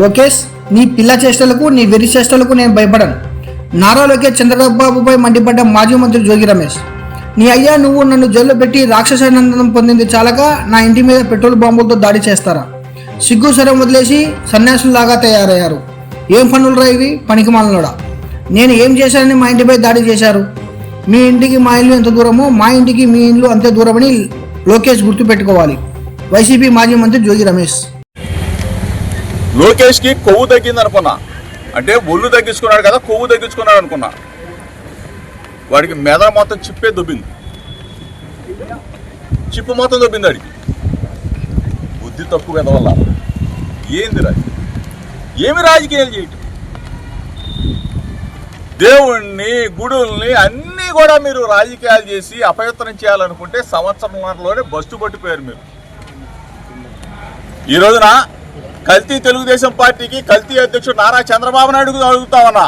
లోకేష్ నీ పిల్ల చేష్టలకు నీ వెరి చేష్టలకు నేను భయపడను. నారా లోకేష్ చంద్రబాబుపై మండిపడ్డ మాజీ మంత్రి జోగి రమేష్. నీ అయ్యా నువ్వు నన్ను జైల్లో పెట్టి రాక్షసానందనం పొందింది చాలక నా ఇంటి మీద పెట్రోల్ బాంబులతో దాడి చేస్తారా? సిగ్గు సరం వదిలేసి సన్యాసులాగా తయారయ్యారు. ఏం పనులు రా ఇవి? పనికి నేను ఏం చేశానని మా ఇంటిపై దాడి చేశారు? మీ ఇంటికి మా ఇల్లు ఎంత దూరమో మా ఇంటికి మీ ఇల్లు అంతే దూరమని లోకేష్ గుర్తుపెట్టుకోవాలి. వైసీపీ మాజీ మంత్రి జోగి రమేష్. లోకేష్కి కొవ్వు తగ్గింది అనుకున్నా. అంటే ఒళ్ళు తగ్గించుకున్నాడు కదా కొవ్వు తగ్గించుకున్నాడు అనుకున్నా. వాడికి మెద మొత్తం చిప్పే దుబ్బింది. చిప్పు మొత్తం దుబ్బింది వాడికి బుద్ధి తక్కువ కదా వల్ల. ఏంది రాజకీయం ఏమి రాజకీయాలు చేయటం? దేవుణ్ణి గుడుల్ని అన్నీ కూడా మీరు రాజకీయాలు చేసి అపవిత్రం చేయాలనుకుంటే సంవత్సరంలోనే బస్సు పట్టిపోయారు మీరు. ఈ రోజున కల్తీ తెలుగుదేశం పార్టీకి కల్తీ అధ్యక్షుడు నారా చంద్రబాబు నాయుడు అడుగుతా ఉన్నా.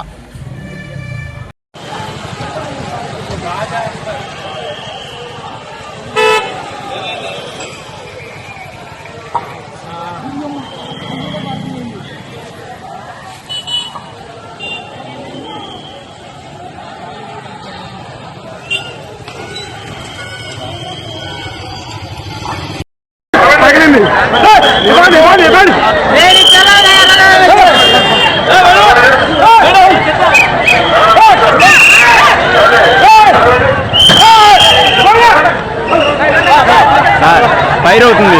ఇవ్వండి. అవుతుంది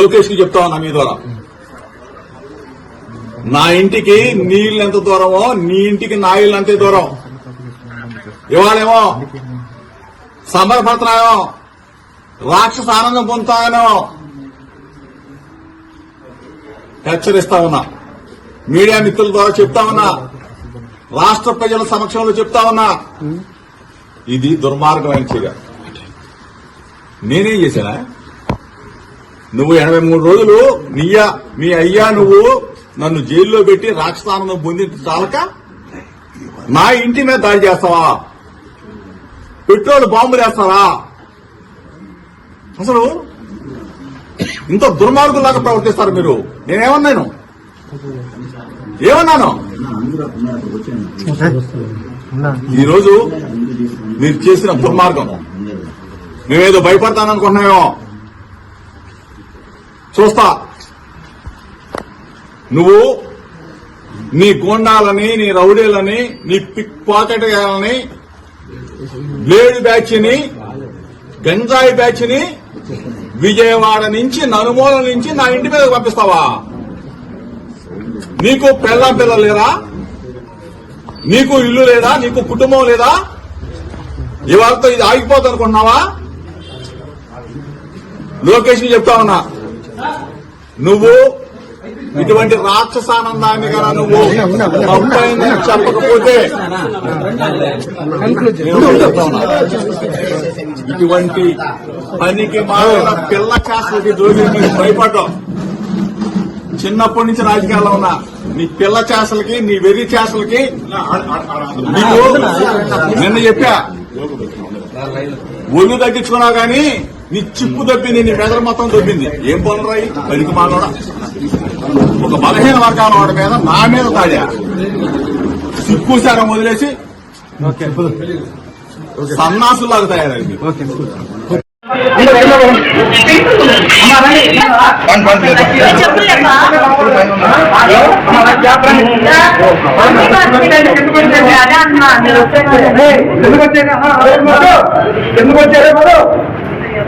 లోకేష్కి చెప్తా ఉన్నా మీ ద్వారా. నా ఇంటికి నీళ్ళు ఎంత దూరమో నీ ఇంటికి నా ఇల్లు అంతే దూరం. ఇవాళేమో సంబరపడుతున్నామో రాక్షస ఆనందం పొందుతామేమో హెచ్చరిస్తా ఉన్నా. మీడియా మిత్రుల ద్వారా చెప్తా ఉన్నా. రాష్ట్ర ప్రజల సమక్షంలో చెప్తా ఉన్నా. ఇది దుర్మార్గమైన చర్య. నేనేం చేశానా? నువ్వు ఎనభై మూడు రోజులు నీయా మీ అయ్యా నువ్వు నన్ను జైల్లో పెట్టి రాక్షసానందం పొంది చాలక నా ఇంటి మీద దాడి చేస్తావా? పెట్రోల్ బాంబులు వేస్తావా అసలు ఇంత దుర్మార్గులాగా ప్రవర్తిస్తారు మీరు. నేనేమన్నాను? ఏమన్నాను? ఈరోజు మీరు చేసిన దుర్మార్గం. మేమేదో భయపడతాననుకుంటున్నామేమో. చూస్తా. నువ్వు నీ గోండాలని నీ రౌడీలని నీ పిక్ పాకెట్ గాలని బ్లేడ్ బ్యాచ్ని గంజాయి బ్యాచ్ని విజయవాడ నుంచి నలుమూల నుంచి నా ఇంటి మీద పంపిస్తావా? నీకు పెళ్ళం పిల్లలు లేరా? నీకు ఇల్లు లేదా? నీకు కుటుంబం లేదా? ఇవాళతో ఇది ఆగిపోతుంది అనుకుంటున్నావా లోకేష్ చెప్తా ఉన్నా. నువ్వు ఇటువంటి రాక్షసానందాన్ని కదా నువ్వు తప్పైందని చెప్పకపోతే చెప్తా ఇటువంటి పనికి మారిన పిల్ల చేస్తలకి జోగి మీరు భయపడ్డావు? చిన్నప్పటి నుంచి రాజకీయాల్లో ఉన్నా నీ పిల్ల చేసలకి నీ వెర్రి చేసలకి నిన్న చెప్పా. ఒళ్ళు తగ్గించుకున్నావు కానీ నీ చిప్పు దొబ్బింది నీ మెదడు మొత్తం దొబ్బింది. ఏం పనులు రాయి పనికి మాలోడా ఒక బలహీన వర్గాల వాడి మీద నా మీద తాడా? సిక్కుసారం వదిలేసి సన్నాసులాగా తయారైంది. ఎందుకు వచ్చారు?